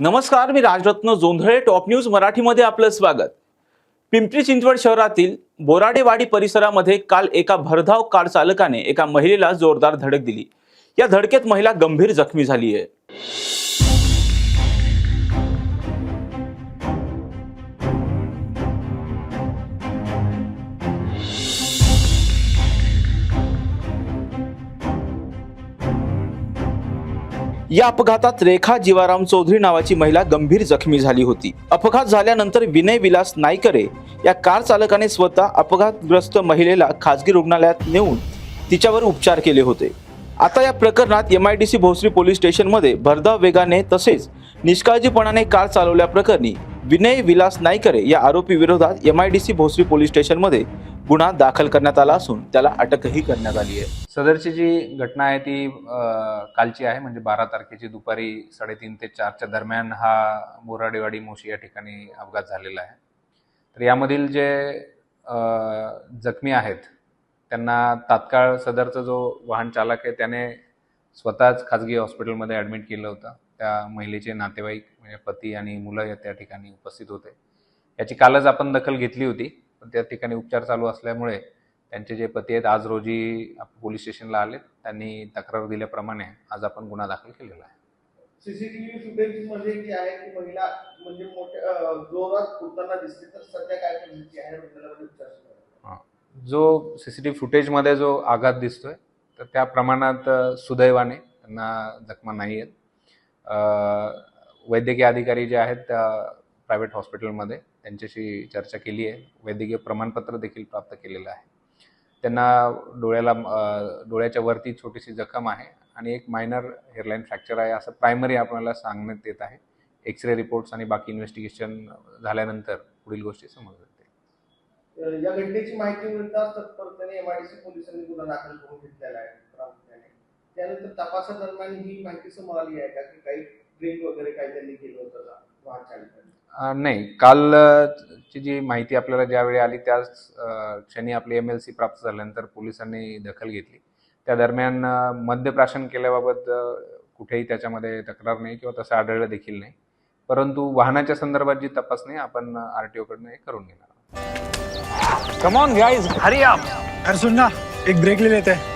नमस्कार मी Rajratna Jondhale top news मराठीमध्ये आपलं स्वागत. पिंपरी चिंचवड शहरातील बोराडेवाडी परिसरामध्ये काल एका भरधाव कार चालकाने एका महिलेला जोरदार धडक दिली. या धडकेत महिला गंभीर जखमी झाली आहे. या अपघातात रेखा जीवाराम चौधरी नावाची महिला गंभीर जखमी झाली होती. अपघात झाल्यानंतर विनय विलास नाईकरे या कार चालकाने स्वतः अपघातग्रस्त महिलेला खाजगी रुग्णालयात नेऊन तिच्यावर उपचार केले होते. आता या प्रकरणात M I D C Bhosari police स्टेशनमध्ये भरधाव वेगाने तसेच निष्काळजीपणाने कार चालवल्याप्रकरणी विनय विलास नाईकरे या आरोपी विरोधात M I D C Bhosari police स्टेशनमध्ये गुन्हा दाखल करण्यात आला असून त्याला अटकही करण्यात आली आहे. सदरची जी घटना आहे ती कालची आहे म्हणजे बारा तारखेची दुपारी साडेतीन ते चारच्या दरम्यान हा बोराडेवाडी मोशी या ठिकाणी अपघात झालेला आहे. तर यामधील जे जखमी आहेत त्यांना तात्काळ सदरचा जो वाहन चालक आहे त्याने स्वतःच खाजगी हॉस्पिटलमध्ये ॲडमिट केलं होतं. त्या महिलेचे नातेवाईक म्हणजे पती आणि मुलं या त्या ठिकाणी उपस्थित होते. याची कालच आपण दखल घेतली होती पण त्या ठिकाणी उपचार चालू असल्यामुळे त्यांचे जे पती आहेत आज रोजी आप- पोलीस स्टेशनला आले त्यांनी तक्रार दिल्याप्रमाणे आज आपण गुन्हा दाखल केलेला आहे. सीसीटीव्ही फुटेजमध्ये जी आहे की महिला म्हणजे मोठ्या अं, जोरात कुदताना दिसते तर सध्या काय परिस्थिती आहे? रुग्णालयामध्ये उपचार सुरू आहे. जो सी सी टी फुटेजमध्ये जो आघात दिसतोय तर त्या प्रमाणात सुदैवाने त्यांना जखमा नाही आहेत. वैद्यकीय अधिकारी जे आहेत त्या प्रायव्हेट हॉस्पिटलमध्ये त्यांच्याशी चर्चा केली आहे. वैद्यकीय प्रमाणपत्र देखील प्राप्त केलेलं आहे. त्यांना डोळ्याला डोळ्याच्या वरती छोटीशी जखम आहे आणि एक मायनर हेअरलाईन फ्रॅक्चर आहे असं प्रायमरी आपल्याला सांगण्यात येत आहे. एक्स रे रिपोर्ट्स आणि बाकी इन्व्हेस्टिगेशन झाल्यानंतर पुढील गोष्टी समजतील अं, या घटनेची माहिती मिळताच तत्परतेने एमआयडीसी पोलिसांनी गुन्हा दाखल करून घेतलेला आहे. त्यानंतर तपासादरम्यान ही माहिती समोर आली आहे का? की काही ड्रिंक वगैरे काही त्यांनी केलं होतं का? वाहन चालकाने अ, नाही. काल ची जी माहिती आपल्याला ज्यावेळी आली त्याच क्षणी आपली एम एल सी प्राप्त झाल्यानंतर पोलिसांनी दखल घेतली. त्या दरम्यान मद्यप्राशन केल्याबाबत कुठेही त्याच्यामध्ये तक्रार नाही किंवा तसं आढळलं देखील नाही. परंतु वाहनाच्या संदर्भात जी तपासणी आपण आर टी ओकडनं हे करून घेणार आहोत. कम ऑन गाइस हरी आप अरे सुन ना एक ब्रेक ले लेते. हैं